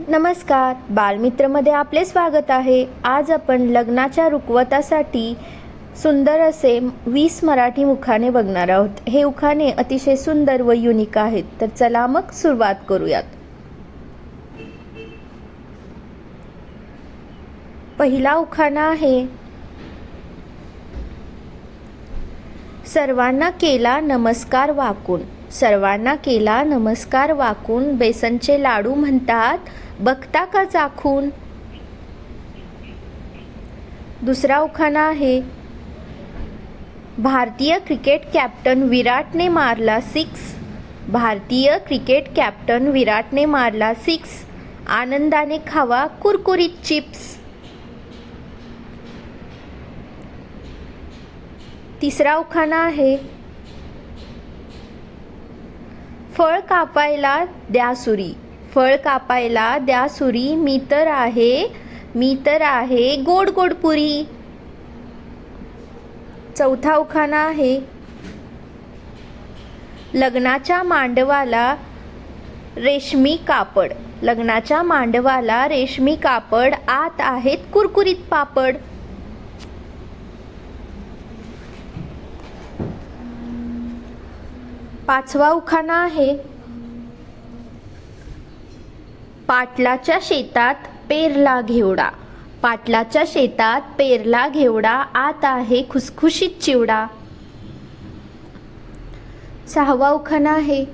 नमस्कार बालमित्रमध्ये आपले स्वागत आहे. आज आपण लग्नाच्या रुखवतासाठी सुंदर असे वीस मराठी उखाणे बघणार आहोत. हे उखाणे अतिशय सुंदर व युनिक आहेत. तर चला मग सुरुवात करूयात. पहिला उखाणा आहे. सर्वांना केला नमस्कार वाकून. सर्वांना केला नमस्कार वाकून. बेसनचे लाडू म्हणतात बघता का चाखून? दुसरा उखाणा आहे. भारतीय क्रिकेट कॅप्टन विराटने मारला सिक्स भारतीय क्रिकेट कॅप्टन विराटने मारला सिक्स आनंदाने खावा कुरकुरीत चिप्स. तिसरा उखाणा आहे. फळ कापायला द्या सुरी. फळ कापायला द्या सुरी. मी तर आहे मी तर आहे गोड गोड पुरी. चौथा उखाणा आहे. लग्नाच्या मांडवाला रेशमी कापड. लग्नाच्या मांडवाला रेशमी कापड. आत आहेत कुरकुरीत पापड. पाचवा उखाणा आहे. पाटलाच्या शेतात पेरला घेवडा. पाटलाच्या शेतात पेरला घेवडा. आत आहे खुसखुशीत चिवडा. सहावा उखाणा आहे.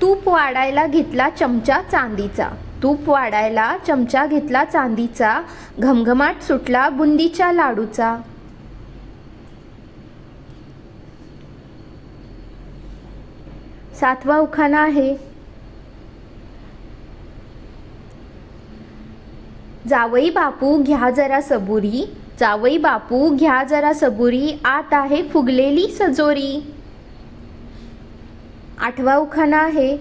तूप वाढायला घेतला चमचा चांदीचा. तूप वाढायला चमचा घेतला चांदीचा. घमघमाट सुटला बुंदीच्या लाडूचा. सातवा उखाणा आहे. जावई बापू घ्या जरा सबुरी. जावई बापू घ्या जरा सबुरी. आत आहे फुगलेली सजोरी. आठवा उखाणा आहे.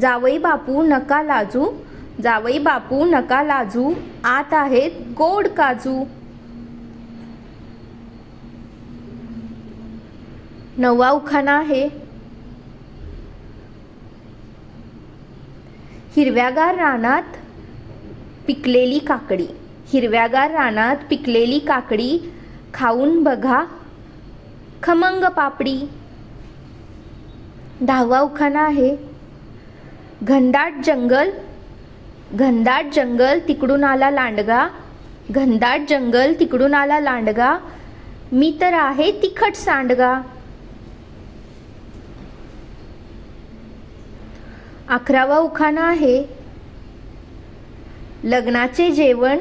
जावई बापू नका लाजू. जावई बापू नका लाजू. आत आहेत गोड काजू. नववा उखाणा आहे. हिरव्यागार रानात पिकलेली काकडी. हिरव्यागार रानात पिकलेली काकडी. खाऊन बघा. खमंग पापडी. दहावा उखाणा आहे. घनदाट जंगल. घनदाट जंगल तिकडून आला लांडगा. घनदाट जंगल तिकडून आला लांडगा. मी तर आहे तिखट सांडगा. अकरावा उखाणा आहे. लग्नाचे जेवण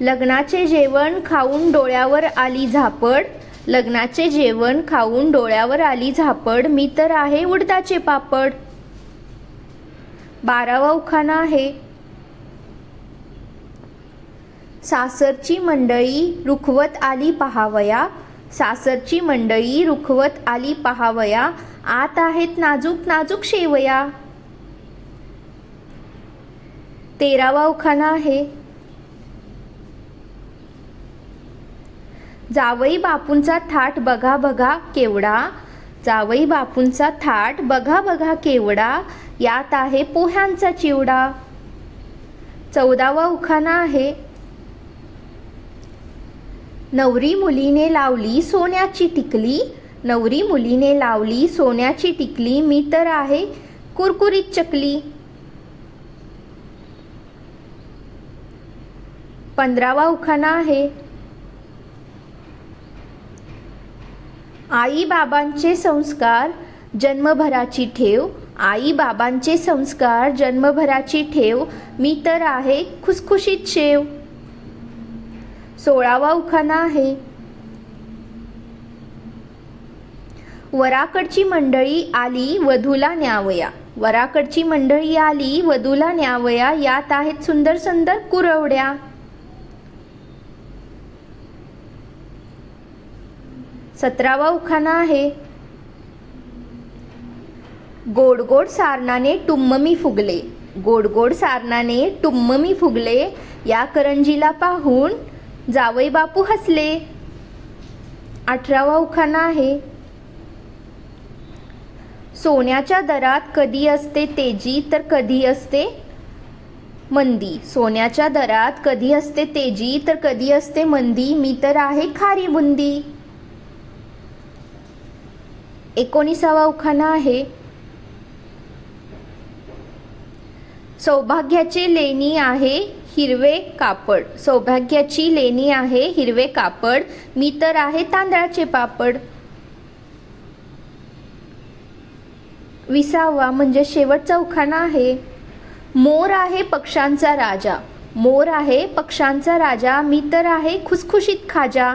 लग्नाचे जेवण खाऊन डोळ्यावर आली झापड लग्नाचे जेवण खाऊन डोळ्यावर आली झापड मी तर आहे उडदाचे पापड. बारावा उखाणा आहे. सासरची मंडळी रुखवत आली पहावया सासरची मंडळी रुखवत आली पहावया आत आहेत नाजूक नाजूक शेवया. तेरावा उखाणा आहे. जावई बापूंचा थाट बघा बघा केवडा जावई बापूंचा थाट बघा बघा केवडा यात आहे पोह्यांचा चिवडा. चौदावा उखाणा आहे. नवरी मुलीने लावली सोन्याची टिकली. नवरी मुलीने लावली सोन्याची टिकली. मी तर आहे कुरकुरीत चकली. पंधरावा उखाणा आहे. आई बाबांचे संस्कार जन्मभराची ठेव. आई बाबांचे संस्कार जन्मभराची ठेव. मी तर आहे खुसखुशीत शेव. सोळावा उखाणा आहे. वराकडची मंडळी आली वधूला न्यावया. वराकडची मंडळी आली वधूला न्यावया. यात आहेत सुंदर सुंदर कुरवड्या. सतरावा उखाणा आहे. गोड गोड सारणाने टुम्म मी फुगले. गोड गोड सारणाने टुम्म मी फुगले. या करंजीला पाहून जावई बापू हसले. अठरावा उखाणा आहे. सोन्याच्या दरात कधी असते तेजी तर कधी असते मंदी. सोन्याच्या दरात कधी असते तेजी तर कधी असते मंदी. मी तर आहे खारी बुंदी. एकोणीसावा उखाणा आहे. सौभाग्याची लेणी आहे हिरवे कापड. सौभाग्याची लेणी आहे हिरवे कापड. मी तर आहे तांदळाचे पापड. विसावा म्हणजे शेवटचा उखाणा आहे. मोर आहे पक्ष्यांचा राजा. मोर आहे पक्ष्यांचा राजा. मी तर आहे खुसखुशीत खाजा.